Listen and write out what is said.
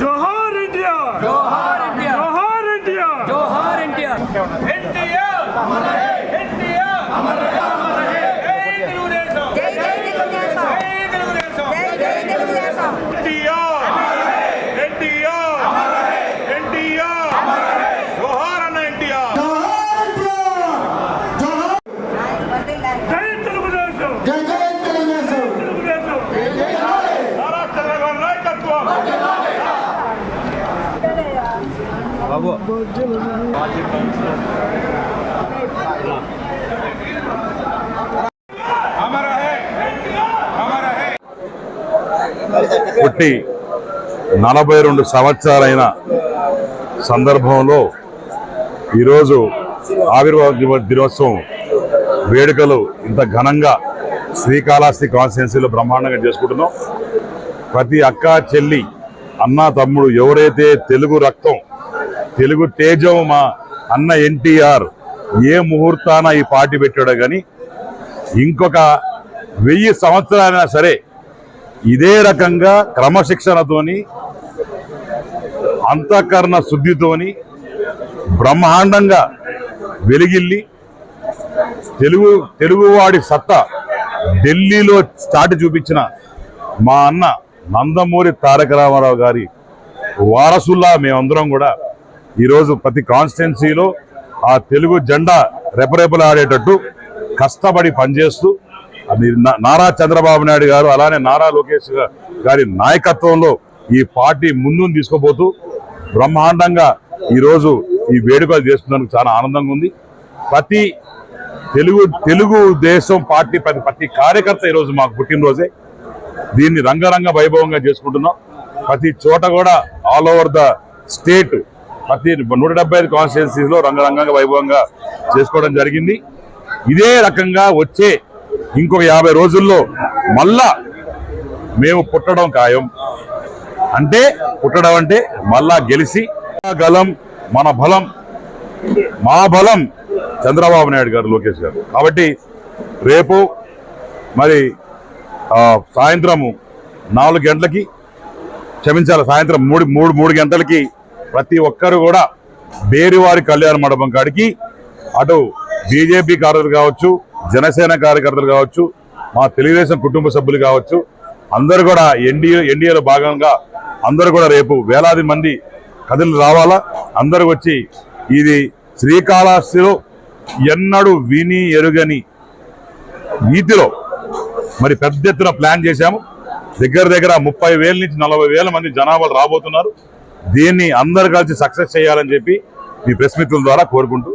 జోహార్ India జోహార్ India జోహార్ India జోహార్ ఇండియా ఎన్టీఆర్! ఎన్టీఆర్! జై తెలుగుదేశం జై జై తెలుగుదేశం జై తెలుగుదేశం జై జై తెలుగుదేశం ఎన్టీఆర్ ఎన్టీఆర్ ఎన్టీఆర్ జోహార్ అన్న ఎన్టీఆర్ జై తెలుగుదేశం జై జై తెలుగుదేశం తెలుగుదేశం నారా చంద్రబాబు నాయకత్వం బాబు. పుట్టి నలభై రెండు సంవత్సరాలైన సందర్భంలో ఈరోజు ఆవిర్భావ దినోత్సవం వేడుకలు ఇంత ఘనంగా శ్రీకాళహస్తి కాన్స్టిట్యున్సీలో బ్రహ్మాండంగా చేసుకుంటున్నాం. ప్రతి అక్క చెల్లి అన్న తమ్ముడు ఎవరైతే తెలుగు రక్తం తెలుగు తేజం మా అన్న ఎన్టీఆర్ ఏ ముహూర్తాన ఈ పార్టీ పెట్టాడో కానీ ఇంకొక వెయ్యి సంవత్సరాలైనా సరే ఇదే రకంగా క్రమశిక్షణతోని అంతఃకరణ శుద్ధితోని బ్రహ్మాండంగా వెలిగిల్లి తెలుగు తెలుగువాడి సత్తా ఢిల్లీలో చాటి చూపించిన మా అన్న నందమూరి తారక రామారావు గారి వారసుల్లా మేమందరం కూడా ఈరోజు ప్రతి కాన్స్టిట్యున్సీలో ఆ తెలుగు జెండా రెపరెపలాడేటట్టు కష్టపడి పనిచేస్తూ అది నారా చంద్రబాబు నాయుడు గారు అలానే నారా లోకేష్ గారి నాయకత్వంలో ఈ పార్టీ ముందు తీసుకుపోతూ బ్రహ్మాండంగా ఈరోజు ఈ వేడుకలు చేస్తున్నందుకు చాలా ఆనందంగా ఉంది. ప్రతి తెలుగు తెలుగు దేశం పార్టీ ప్రతి ప్రతి కార్యకర్త ఈరోజు మాకు పుట్టినరోజే. దీన్ని రంగరంగ వైభవంగా చేసుకుంటున్నాం. ప్రతి చోట కూడా ఆల్ ఓవర్ ద స్టేట్ ప్రతి నూట డెబ్బై ఐదు కాన్స్టిట్యున్సీస్లో రంగరంగంగా వైభవంగా చేసుకోవడం జరిగింది. ఇదే రకంగా వచ్చే ఇంకొక యాభై రోజుల్లో మళ్ళా మేము పుట్టడం ఖాయం. అంటే పుట్టడం అంటే మళ్ళా గెలిచి గలం మన బలం మా బలం చంద్రబాబు నాయుడు గారు లోకేష్ గారు. కాబట్టి రేపు మరి సాయంత్రము నాలుగు గంటలకి క్షమించాలి సాయంత్రం మూడు మూడు మూడు గంటలకి ప్రతి ఒక్కరు కూడా బేరివారి కళ్యాణ మండపం కాడికి అటు బీజేపీ కార్యకర్తలు కావచ్చు జనసేన కార్యకర్తలు కావచ్చు మా తెలుగుదేశం కుటుంబ సభ్యులు కావచ్చు అందరూ కూడా ఎన్డీఏ ఎన్డీఏలో భాగంగా అందరూ కూడా రేపు వేలాది మంది కథలు రావాలా? అందరూ వచ్చి ఇది శ్రీకాళహస్తిలో ఎన్నడూ విని ఎరుగని నీతిలో మరి పెద్ద ఎత్తున ప్లాన్ చేశాము. దగ్గర దగ్గర ముప్పై వేల నుంచి నలభై వేల మంది జనాభాలు రాబోతున్నారు. దీన్ని అందరు కలిసి సక్సెస్ చేయాలని చెప్పి మీ ప్రెస్ మిత్రుల ద్వారా కోరుకుంటూ